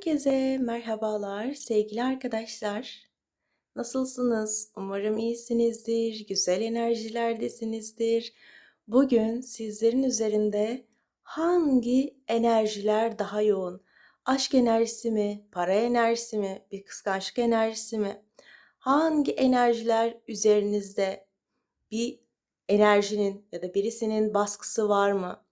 Herkese merhabalar sevgili arkadaşlar. Nasılsınız? Umarım iyisinizdir, güzel enerjilerdesinizdir. Bugün sizlerin üzerinde hangi enerjiler daha yoğun? Aşk enerjisi mi, para enerjisi mi, bir kıskançlık enerjisi mi? Hangi enerjiler üzerinizde bir enerjinin ya da birisinin baskısı var mı?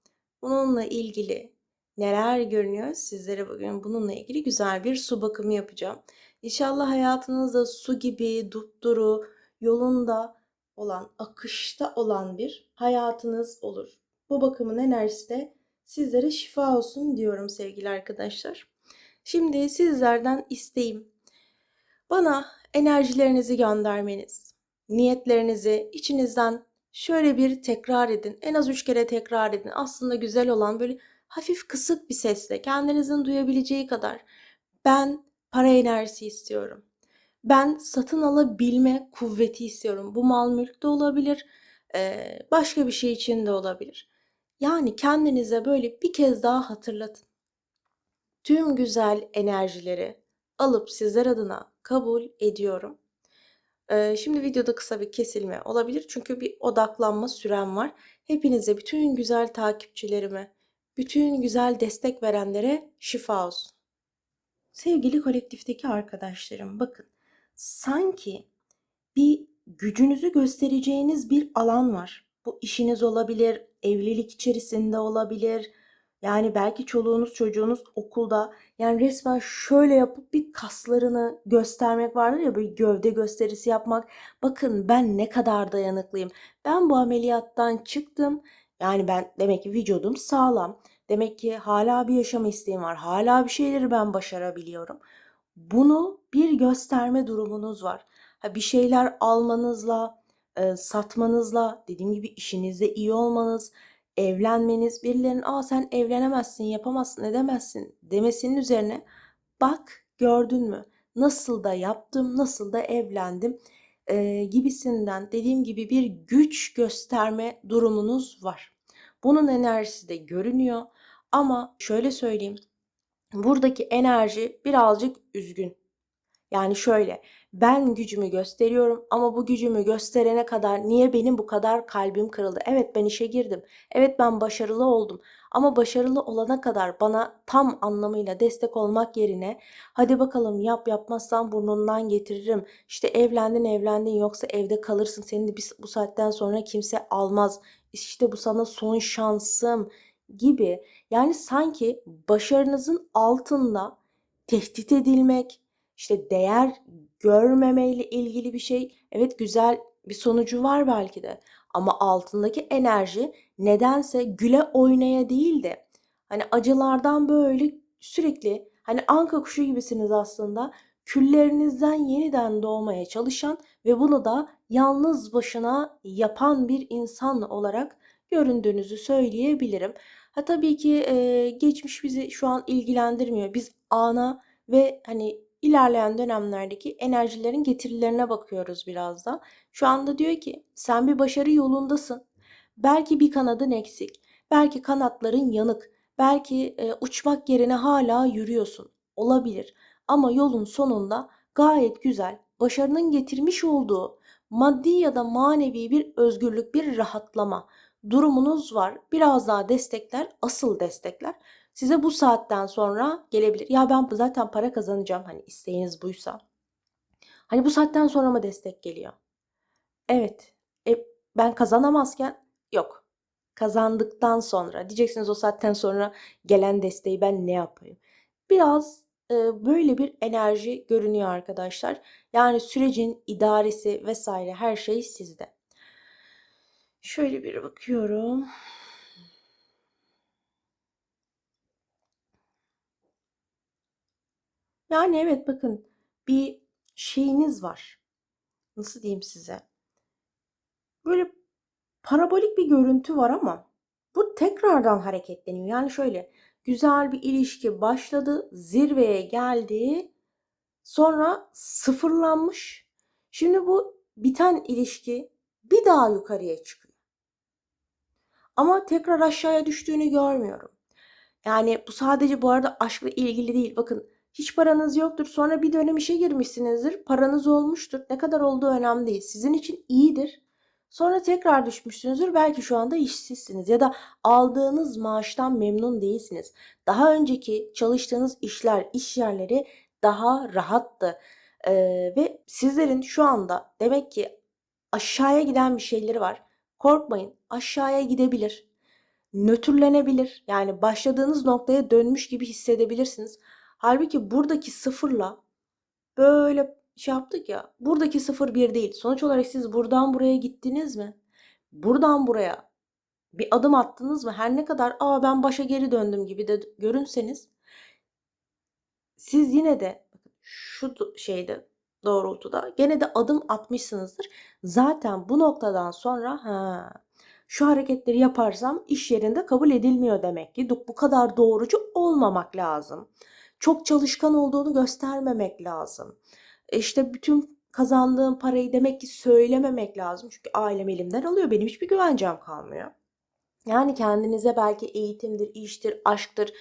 Bununla ilgili neler görünüyor? Sizlere bugün bununla ilgili güzel bir su bakımı yapacağım. İnşallah hayatınızda su gibi dupduru, yolunda olan, akışta olan bir hayatınız olur. Bu bakımın enerjisi de sizlere şifa olsun diyorum sevgili arkadaşlar. Şimdi sizlerden isteğim bana enerjilerinizi göndermeniz, niyetlerinizi içinizden şöyle bir tekrar edin. En az üç kere tekrar edin. Aslında güzel olan böyle hafif kısık bir sesle kendinizin duyabileceği kadar ben para enerjisi istiyorum. Ben satın alabilme kuvveti istiyorum. Bu mal mülk de olabilir, başka bir şey için de olabilir. Yani kendinize böyle bir kez daha hatırlatın. Tüm güzel enerjileri alıp sizler adına kabul ediyorum. Şimdi videoda kısa bir kesilme olabilir çünkü bir odaklanma sürem var. Hepinize, bütün güzel takipçilerime, bütün güzel destek verenlere şifa olsun. Sevgili kolektifteki arkadaşlarım bakın sanki bir gücünüzü göstereceğiniz bir alan var. Bu işiniz olabilir, evlilik içerisinde olabilir, yani belki çoluğunuz çocuğunuz okulda yani resmen şöyle yapıp bir kaslarını göstermek vardır ya böyle gövde gösterisi yapmak. Bakın ben ne kadar dayanıklıyım. Ben bu ameliyattan çıktım. Yani ben demek ki vücudum sağlam. Demek ki hala bir yaşam isteğim var. Hala bir şeyleri ben başarabiliyorum. Bunu bir gösterme durumunuz var. Ha, bir şeyler almanızla, e, satmanızla, dediğim gibi işinizde iyi olmanız, evlenmeniz, birilerinin "A, sen evlenemezsin, yapamazsın, edemezsin." demesinin üzerine "Bak, gördün mü? Nasıl da yaptım, nasıl da evlendim." Eee, gibisinden dediğim gibi bir güç gösterme durumunuz var. Bunun enerjisi de görünüyor ama şöyle söyleyeyim, buradaki enerji birazcık üzgün. Yani şöyle, ben gücümü gösteriyorum ama bu gücümü gösterene kadar niye benim bu kadar kalbim kırıldı? Evet ben işe girdim. Evet ben başarılı oldum. Ama başarılı olana kadar bana tam anlamıyla destek olmak yerine hadi bakalım yap yapmazsan burnundan getiririm. İşte evlendin evlendin yoksa evde kalırsın. Seni de bu saatten sonra kimse almaz. İşte bu sana son şansım gibi. Yani sanki başarınızın altında tehdit edilmek, işte değer görmemeyle ilgili bir şey. Evet güzel bir sonucu var belki de. Ama altındaki enerji nedense güle oynaya değil de hani acılardan böyle sürekli hani anka kuşu gibisiniz aslında. Küllerinizden yeniden doğmaya çalışan ve bunu da yalnız başına yapan bir insan olarak göründüğünüzü söyleyebilirim. Ha tabii ki e, geçmiş bizi şu an ilgilendirmiyor. Biz ana ve hani ilerleyen dönemlerdeki enerjilerin getirilerine bakıyoruz biraz da. Şu anda diyor ki sen bir başarı yolundasın. Belki bir kanadın eksik. Belki kanatların yanık. Belki e, uçmak yerine hala yürüyorsun. Olabilir. Ama yolun sonunda gayet güzel, başarının getirmiş olduğu maddi ya da manevi bir özgürlük, bir rahatlama durumunuz var. Biraz daha destekler, asıl destekler size bu saatten sonra gelebilir. Ya ben zaten para kazanacağım hani isteğiniz buysa. Hani bu saatten sonra mı destek geliyor? Evet. E, ben kazanamazken yok. Kazandıktan sonra diyeceksiniz o saatten sonra gelen desteği ben ne yapayım? Biraz e, böyle bir enerji görünüyor arkadaşlar. Yani sürecin idaresi vesaire her şey sizde. Şöyle bir bakıyorum. Yani evet bakın bir şeyiniz var. Nasıl diyeyim size? Böyle parabolik bir görüntü var ama bu tekrardan hareketleniyor. Yani şöyle güzel bir ilişki başladı, zirveye geldi. Sonra sıfırlanmış. Şimdi bu biten ilişki bir daha yukarıya çıkıyor. Ama tekrar aşağıya düştüğünü görmüyorum. Yani bu sadece bu arada aşkla ilgili değil. Bakın Hiç paranız yoktur. Sonra bir dönem işe girmişsinizdir. Paranız olmuştur. Ne kadar olduğu önemli değil. Sizin için iyidir. Sonra tekrar düşmüşsünüzdür. Belki şu anda işsizsiniz ya da aldığınız maaştan memnun değilsiniz. Daha önceki çalıştığınız işler, iş yerleri daha rahattı. Ee, ve sizlerin şu anda demek ki aşağıya giden bir şeyleri var. Korkmayın. Aşağıya gidebilir. Nötrlenebilir. Yani başladığınız noktaya dönmüş gibi hissedebilirsiniz. Halbuki buradaki sıfırla böyle şey yaptık ya. Buradaki sıfır bir değil. Sonuç olarak siz buradan buraya gittiniz mi? Buradan buraya bir adım attınız mı? Her ne kadar aa ben başa geri döndüm gibi de görünseniz siz yine de şu şeyde doğrultuda gene de adım atmışsınızdır. Zaten bu noktadan sonra ha şu hareketleri yaparsam iş yerinde kabul edilmiyor demek ki. Bu kadar doğrucu olmamak lazım. Çok çalışkan olduğunu göstermemek lazım. E işte bütün kazandığım parayı demek ki söylememek lazım. Çünkü ailem elimden alıyor. Benim hiçbir güvencem kalmıyor. Yani kendinize belki eğitimdir, iştir, aşktır,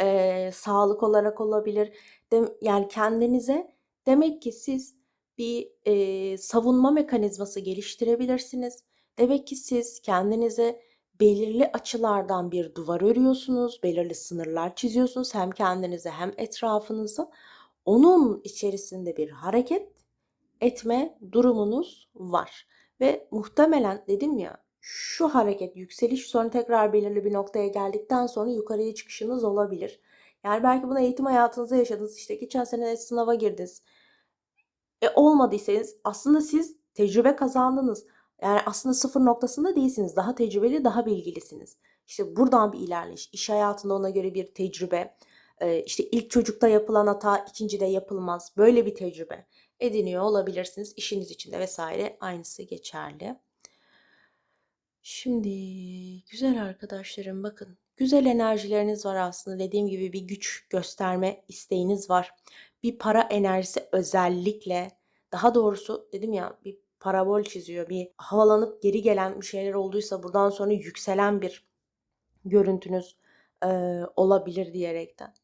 eee, sağlık olarak olabilir. Dem yani kendinize demek ki siz bir, eee, savunma mekanizması geliştirebilirsiniz. Demek ki siz kendinize belirli açılardan bir duvar örüyorsunuz, belirli sınırlar çiziyorsunuz hem kendinize hem etrafınıza. Onun içerisinde bir hareket etme durumunuz var ve muhtemelen dedim ya şu hareket yükseliş sonra tekrar belirli bir noktaya geldikten sonra yukarıya çıkışınız olabilir. Yani belki bunu eğitim hayatınızda yaşadınız. İşte geçen sene sınava girdiniz. E olmadıysanız aslında siz tecrübe kazandınız. Yani aslında sıfır noktasında değilsiniz. Daha tecrübeli, daha bilgilisiniz. İşte buradan bir ilerleyiş. İş hayatında ona göre bir tecrübe. İşte ilk çocukta yapılan hata ikincide yapılmaz. Böyle bir tecrübe ediniyor olabilirsiniz. İşiniz içinde vesaire aynısı geçerli. Şimdi güzel arkadaşlarım bakın. Güzel enerjileriniz var aslında. Dediğim gibi bir güç gösterme isteğiniz var. Bir para enerjisi özellikle daha doğrusu dedim ya bir parabol çiziyor. Bir havalanıp geri gelen bir şeyler olduysa buradan sonra yükselen bir görüntünüz e, olabilir diyerekten.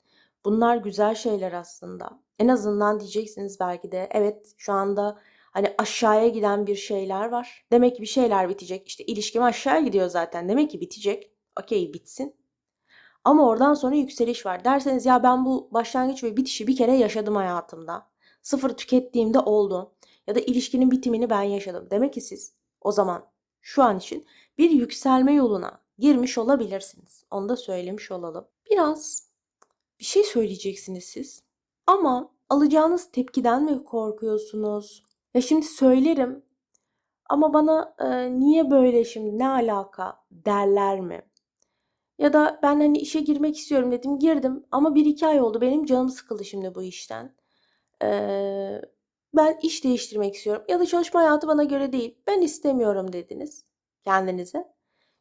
Bunlar güzel şeyler aslında. En azından diyeceksiniz belki de evet şu anda hani aşağıya giden bir şeyler var. Demek ki bir şeyler bitecek. İşte ilişkim aşağı gidiyor zaten. Demek ki bitecek. Okey bitsin. Ama oradan sonra yükseliş var. Derseniz ya ben bu başlangıç ve bitişi bir kere yaşadım hayatımda. Sıfır tükettiğimde oldu. Ya da ilişkinin bitimini ben yaşadım. Demek ki siz o zaman şu an için bir yükselme yoluna girmiş olabilirsiniz. Onu da söylemiş olalım. Biraz bir şey söyleyeceksiniz siz. Ama alacağınız tepkiden mi korkuyorsunuz? Ya şimdi söylerim ama bana e, niye böyle şimdi ne alaka derler mi? Ya da ben hani işe girmek istiyorum dedim girdim ama bir iki ay oldu benim canım sıkıldı şimdi bu işten. Ee, ben iş değiştirmek istiyorum ya da çalışma hayatı bana göre değil ben istemiyorum dediniz kendinize.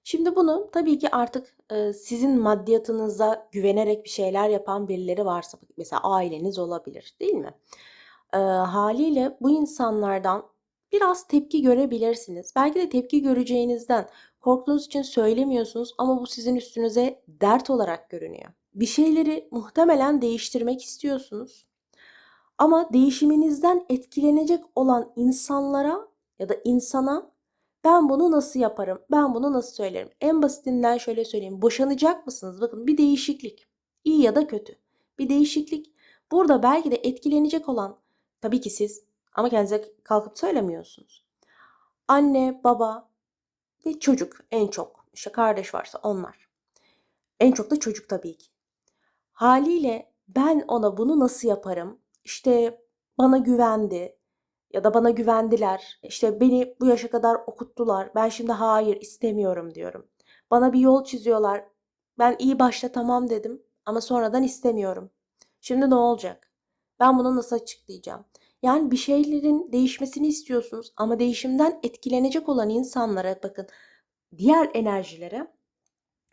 Şimdi bunu tabii ki artık e, sizin maddiyatınıza güvenerek bir şeyler yapan birileri varsa mesela aileniz olabilir değil mi? E, haliyle bu insanlardan biraz tepki görebilirsiniz. Belki de tepki göreceğinizden korktuğunuz için söylemiyorsunuz ama bu sizin üstünüze dert olarak görünüyor. Bir şeyleri muhtemelen değiştirmek istiyorsunuz. Ama değişiminizden etkilenecek olan insanlara ya da insana ben bunu nasıl yaparım? Ben bunu nasıl söylerim? En basitinden şöyle söyleyeyim. Boşanacak mısınız? Bakın bir değişiklik. İyi ya da kötü. Bir değişiklik. Burada belki de etkilenecek olan tabii ki siz ama kendinize kalkıp söylemiyorsunuz. Anne, baba ve çocuk en çok. İşte kardeş varsa onlar. En çok da çocuk tabii ki. Haliyle ben ona bunu nasıl yaparım? İşte bana güvendi, ya da bana güvendiler. İşte beni bu yaşa kadar okuttular. Ben şimdi hayır istemiyorum diyorum. Bana bir yol çiziyorlar. Ben iyi başta tamam dedim ama sonradan istemiyorum. Şimdi ne olacak? Ben bunu nasıl açıklayacağım? Yani bir şeylerin değişmesini istiyorsunuz ama değişimden etkilenecek olan insanlara bakın diğer enerjilere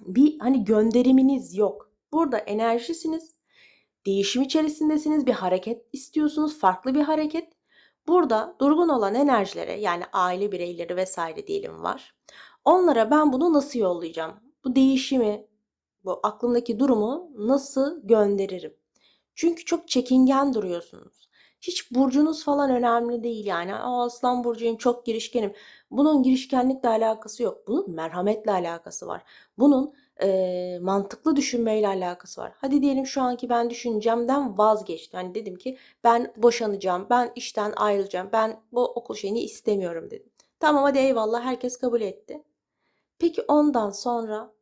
bir hani gönderiminiz yok. Burada enerjisiniz. Değişim içerisindesiniz. Bir hareket istiyorsunuz. Farklı bir hareket. Burada durgun olan enerjilere yani aile bireyleri vesaire diyelim var. Onlara ben bunu nasıl yollayacağım? Bu değişimi, bu aklımdaki durumu nasıl gönderirim? Çünkü çok çekingen duruyorsunuz. Hiç burcunuz falan önemli değil yani. Aa, aslan burcuyum, çok girişkenim. Bunun girişkenlikle alakası yok. Bunun merhametle alakası var. Bunun eee, mantıklı düşünmeyle alakası var. Hadi diyelim şu anki ben düşüncemden vazgeçtim. Hani dedim ki ben boşanacağım, ben işten ayrılacağım, ben bu okul şeyini istemiyorum dedim. Tamam hadi eyvallah herkes kabul etti. Peki ondan sonra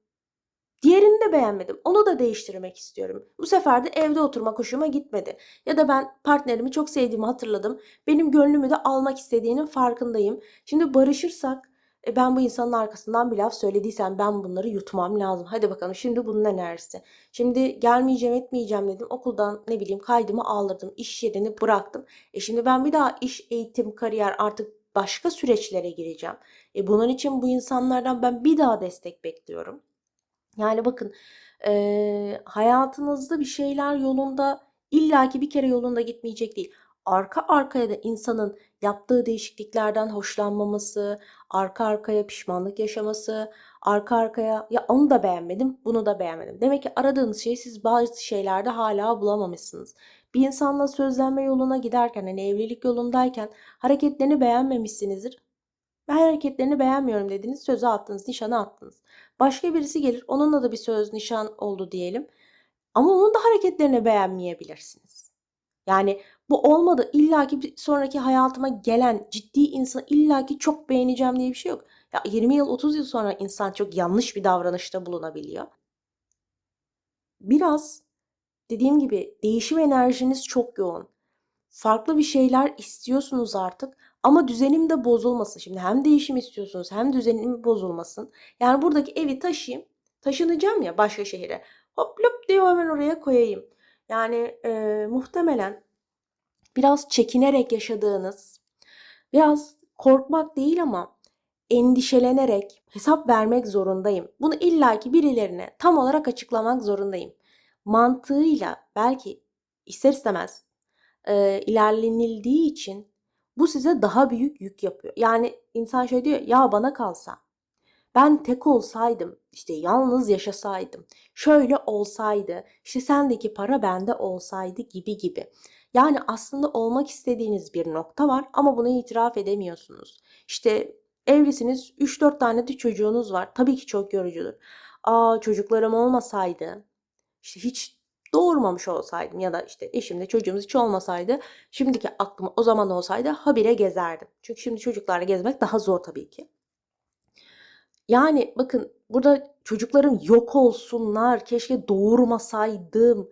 Diğerini de beğenmedim. Onu da değiştirmek istiyorum. Bu sefer de evde oturmak hoşuma gitmedi. Ya da ben partnerimi çok sevdiğimi hatırladım. Benim gönlümü de almak istediğinin farkındayım. Şimdi barışırsak e ben bu insanın arkasından bir laf söylediysem ben bunları yutmam lazım. Hadi bakalım şimdi bunun enerjisi. Şimdi gelmeyeceğim etmeyeceğim dedim. Okuldan ne bileyim kaydımı aldırdım. iş yerini bıraktım. E şimdi ben bir daha iş, eğitim, kariyer artık başka süreçlere gireceğim. E bunun için bu insanlardan ben bir daha destek bekliyorum. Yani bakın eee, hayatınızda bir şeyler yolunda illaki bir kere yolunda gitmeyecek değil. Arka arkaya da insanın yaptığı değişikliklerden hoşlanmaması, arka arkaya pişmanlık yaşaması, arka arkaya ya onu da beğenmedim, bunu da beğenmedim. Demek ki aradığınız şeyi siz bazı şeylerde hala bulamamışsınız. Bir insanla sözlenme yoluna giderken, hani evlilik yolundayken hareketlerini beğenmemişsinizdir. Ve hareketlerini beğenmiyorum dediniz, sözü attınız, nişanı attınız. Başka birisi gelir, onunla da bir söz nişan oldu diyelim. Ama onun da hareketlerini beğenmeyebilirsiniz. Yani bu olmadı. İlla ki sonraki hayatıma gelen ciddi insan illa ki çok beğeneceğim diye bir şey yok. Ya 20 yıl 30 yıl sonra insan çok yanlış bir davranışta bulunabiliyor. Biraz dediğim gibi değişim enerjiniz çok yoğun. Farklı bir şeyler istiyorsunuz artık ama düzenim de bozulmasın. Şimdi hem değişim istiyorsunuz hem düzenim bozulmasın. Yani buradaki evi taşıyayım. Taşınacağım ya başka şehire. Hop lop diye hemen oraya koyayım. Yani e, muhtemelen biraz çekinerek yaşadığınız, biraz korkmak değil ama endişelenerek hesap vermek zorundayım. Bunu illaki birilerine tam olarak açıklamak zorundayım. Mantığıyla belki ister istemez e, ilerlenildiği için bu size daha büyük yük yapıyor. Yani insan şöyle diyor ya bana kalsa ben tek olsaydım işte yalnız yaşasaydım şöyle olsaydı işte sendeki para bende olsaydı gibi gibi. Yani aslında olmak istediğiniz bir nokta var ama bunu itiraf edemiyorsunuz. İşte evlisiniz 3-4 tane de çocuğunuz var. Tabii ki çok yorucudur. Aa çocuklarım olmasaydı işte hiç doğurmamış olsaydım ya da işte eşimle çocuğumuz hiç olmasaydı şimdiki aklım o zaman olsaydı habire gezerdim. Çünkü şimdi çocuklarla gezmek daha zor tabii ki. Yani bakın burada çocuklarım yok olsunlar, keşke doğurmasaydım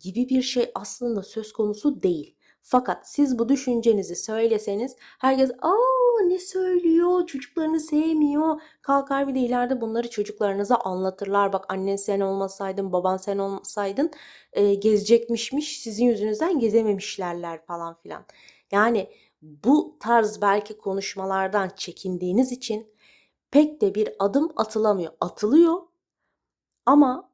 gibi bir şey aslında söz konusu değil. Fakat siz bu düşüncenizi söyleseniz herkes aa ne söylüyor çocuklarını sevmiyor kalkar bir de ileride bunları çocuklarınıza anlatırlar. Bak annen sen olmasaydın baban sen olmasaydın e, gezecekmişmiş sizin yüzünüzden gezememişlerler falan filan. Yani bu tarz belki konuşmalardan çekindiğiniz için pek de bir adım atılamıyor. Atılıyor ama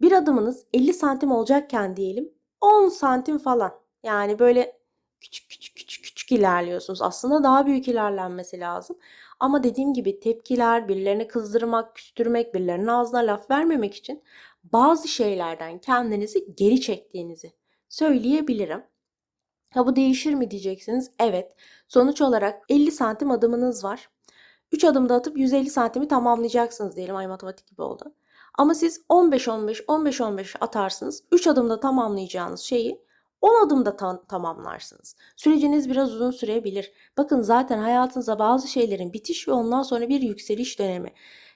bir adımınız 50 santim olacakken diyelim 10 santim falan. Yani böyle küçük küçük küçük küçük ilerliyorsunuz. Aslında daha büyük ilerlenmesi lazım. Ama dediğim gibi tepkiler, birilerini kızdırmak, küstürmek, birilerinin ağzına laf vermemek için bazı şeylerden kendinizi geri çektiğinizi söyleyebilirim. Ha bu değişir mi diyeceksiniz? Evet. Sonuç olarak 50 santim adımınız var. 3 adımda atıp 150 santimi tamamlayacaksınız diyelim. Ay matematik gibi oldu. Ama siz 15-15, 15-15 atarsınız. 3 adımda tamamlayacağınız şeyi 10 adımda ta- tamamlarsınız. Süreciniz biraz uzun sürebilir. Bakın zaten hayatınızda bazı şeylerin bitiş ve ondan sonra bir yükseliş dönemi.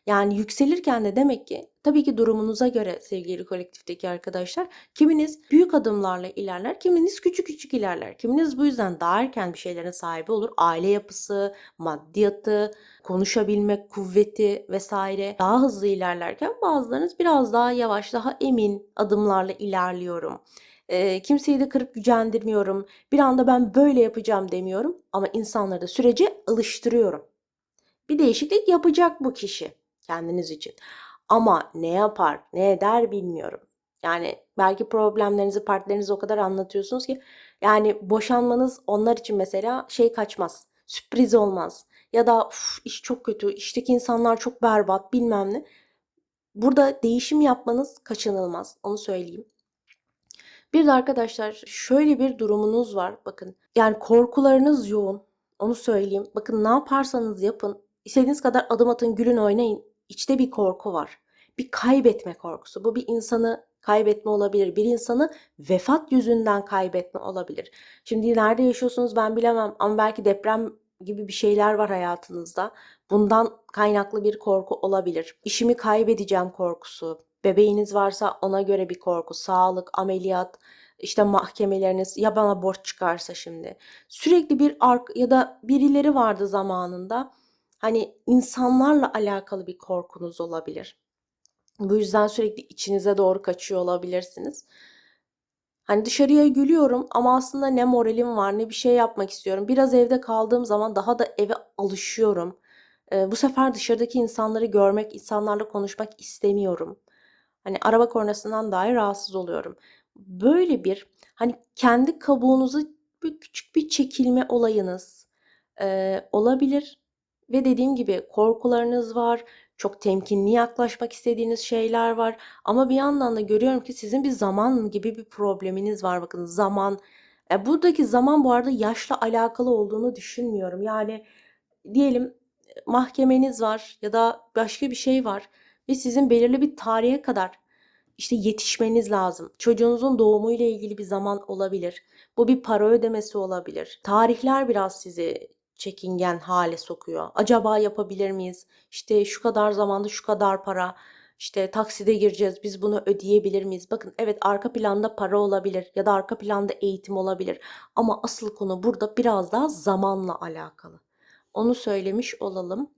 Yani yükselirken de demek ki tabii ki durumunuza göre sevgili kolektifteki arkadaşlar kiminiz büyük adımlarla ilerler, kiminiz küçük küçük ilerler. Kiminiz bu yüzden daha erken bir şeylerin sahibi olur. Aile yapısı, maddiyatı, konuşabilme kuvveti vesaire daha hızlı ilerlerken bazılarınız biraz daha yavaş, daha emin adımlarla ilerliyorum. E, kimseyi de kırıp gücendirmiyorum. Bir anda ben böyle yapacağım demiyorum ama insanları da sürece alıştırıyorum. Bir değişiklik yapacak bu kişi kendiniz için. Ama ne yapar, ne eder bilmiyorum. Yani belki problemlerinizi partnerinize o kadar anlatıyorsunuz ki yani boşanmanız onlar için mesela şey kaçmaz. Sürpriz olmaz. Ya da iş çok kötü, işteki insanlar çok berbat bilmem ne. Burada değişim yapmanız kaçınılmaz. Onu söyleyeyim. Bir de arkadaşlar şöyle bir durumunuz var. Bakın yani korkularınız yoğun. Onu söyleyeyim. Bakın ne yaparsanız yapın. istediğiniz kadar adım atın, gülün, oynayın. İçte bir korku var. Bir kaybetme korkusu. Bu bir insanı kaybetme olabilir. Bir insanı vefat yüzünden kaybetme olabilir. Şimdi nerede yaşıyorsunuz ben bilemem ama belki deprem gibi bir şeyler var hayatınızda. Bundan kaynaklı bir korku olabilir. İşimi kaybedeceğim korkusu. Bebeğiniz varsa ona göre bir korku. Sağlık, ameliyat, işte mahkemeleriniz ya bana borç çıkarsa şimdi. Sürekli bir ark ya da birileri vardı zamanında. Hani insanlarla alakalı bir korkunuz olabilir. Bu yüzden sürekli içinize doğru kaçıyor olabilirsiniz. Hani dışarıya gülüyorum ama aslında ne moralim var ne bir şey yapmak istiyorum. Biraz evde kaldığım zaman daha da eve alışıyorum. Ee, bu sefer dışarıdaki insanları görmek, insanlarla konuşmak istemiyorum. Hani araba kornasından dahi rahatsız oluyorum. Böyle bir hani kendi kabuğunuzu bir küçük bir çekilme olayınız e, olabilir. Ve dediğim gibi korkularınız var, çok temkinli yaklaşmak istediğiniz şeyler var. Ama bir yandan da görüyorum ki sizin bir zaman gibi bir probleminiz var. Bakın zaman. E, buradaki zaman bu arada yaşla alakalı olduğunu düşünmüyorum. Yani diyelim mahkemeniz var ya da başka bir şey var ve sizin belirli bir tarihe kadar işte yetişmeniz lazım. Çocuğunuzun doğumuyla ilgili bir zaman olabilir. Bu bir para ödemesi olabilir. Tarihler biraz sizi çekingen hale sokuyor. Acaba yapabilir miyiz? İşte şu kadar zamanda şu kadar para, işte takside gireceğiz biz bunu ödeyebilir miyiz? Bakın evet arka planda para olabilir ya da arka planda eğitim olabilir ama asıl konu burada biraz daha zamanla alakalı. Onu söylemiş olalım.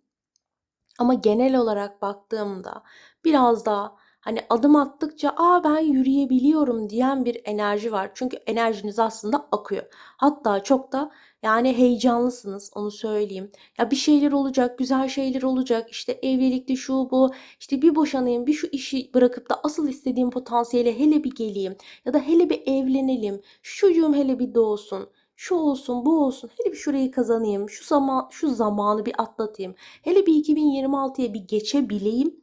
Ama genel olarak baktığımda biraz daha hani adım attıkça aa ben yürüyebiliyorum diyen bir enerji var. Çünkü enerjiniz aslında akıyor. Hatta çok da yani heyecanlısınız onu söyleyeyim. Ya bir şeyler olacak, güzel şeyler olacak. İşte evlilikte şu bu. İşte bir boşanayım, bir şu işi bırakıp da asıl istediğim potansiyele hele bir geleyim. Ya da hele bir evlenelim. Şu çocuğum hele bir doğsun şu olsun bu olsun hele bir şurayı kazanayım şu zaman şu zamanı bir atlatayım hele bir 2026'ya bir geçebileyim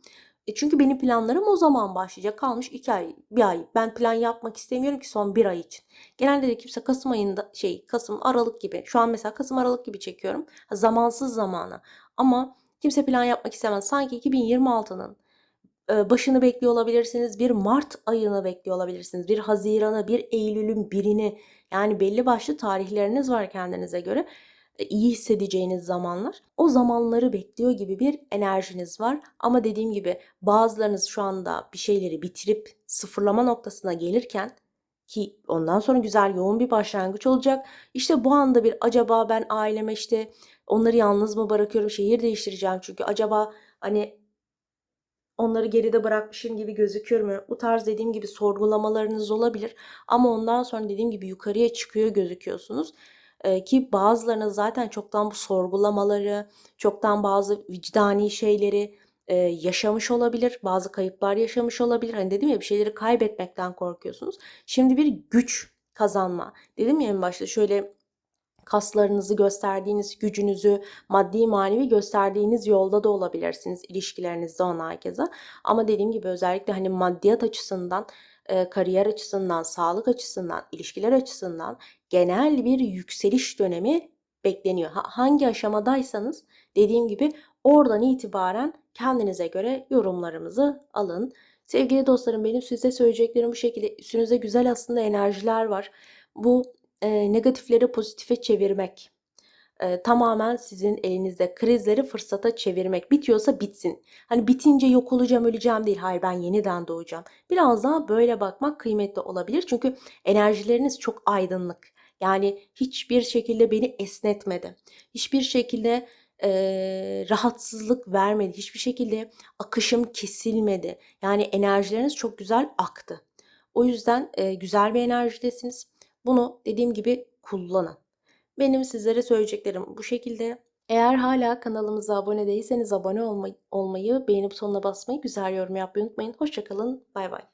e çünkü benim planlarım o zaman başlayacak. Kalmış iki ay, bir ay. Ben plan yapmak istemiyorum ki son bir ay için. Genelde de kimse Kasım ayında şey Kasım Aralık gibi. Şu an mesela Kasım Aralık gibi çekiyorum. Zamansız zamanı. Ama kimse plan yapmak istemez. Sanki 2026'nın başını bekliyor olabilirsiniz. Bir Mart ayını bekliyor olabilirsiniz. Bir Haziran'ı, bir Eylül'ün birini. Yani belli başlı tarihleriniz var kendinize göre. E, iyi hissedeceğiniz zamanlar. O zamanları bekliyor gibi bir enerjiniz var. Ama dediğim gibi bazılarınız şu anda bir şeyleri bitirip sıfırlama noktasına gelirken ki ondan sonra güzel yoğun bir başlangıç olacak. İşte bu anda bir acaba ben aileme işte onları yalnız mı bırakıyorum şehir değiştireceğim çünkü acaba hani onları geride bırakmışım gibi gözükür mü? Bu tarz dediğim gibi sorgulamalarınız olabilir. Ama ondan sonra dediğim gibi yukarıya çıkıyor gözüküyorsunuz ki bazılarınız zaten çoktan bu sorgulamaları, çoktan bazı vicdani şeyleri yaşamış olabilir. Bazı kayıplar yaşamış olabilir. Hani dedim ya bir şeyleri kaybetmekten korkuyorsunuz. Şimdi bir güç kazanma. Dedim ya en başta şöyle kaslarınızı gösterdiğiniz gücünüzü maddi manevi gösterdiğiniz yolda da olabilirsiniz ilişkilerinizde ona herkese. Ama dediğim gibi özellikle hani maddiyat açısından e, kariyer açısından, sağlık açısından, ilişkiler açısından genel bir yükseliş dönemi bekleniyor. Ha, hangi aşamadaysanız dediğim gibi oradan itibaren kendinize göre yorumlarımızı alın. Sevgili dostlarım benim size söyleyeceklerim bu şekilde. Üstünüze güzel aslında enerjiler var. Bu e, negatifleri pozitife çevirmek e, tamamen sizin elinizde. Krizleri fırsata çevirmek. Bitiyorsa bitsin. Hani bitince yok olacağım, öleceğim değil. Hayır ben yeniden doğacağım. Biraz daha böyle bakmak kıymetli olabilir. Çünkü enerjileriniz çok aydınlık. Yani hiçbir şekilde beni esnetmedi. Hiçbir şekilde e, rahatsızlık vermedi. Hiçbir şekilde akışım kesilmedi. Yani enerjileriniz çok güzel aktı. O yüzden e, güzel bir enerjidesiniz. Bunu dediğim gibi kullanın. Benim sizlere söyleyeceklerim bu şekilde. Eğer hala kanalımıza abone değilseniz abone olmayı, olmayı beğeni butonuna basmayı, güzel yorum yapmayı unutmayın. Hoşçakalın, bay bay.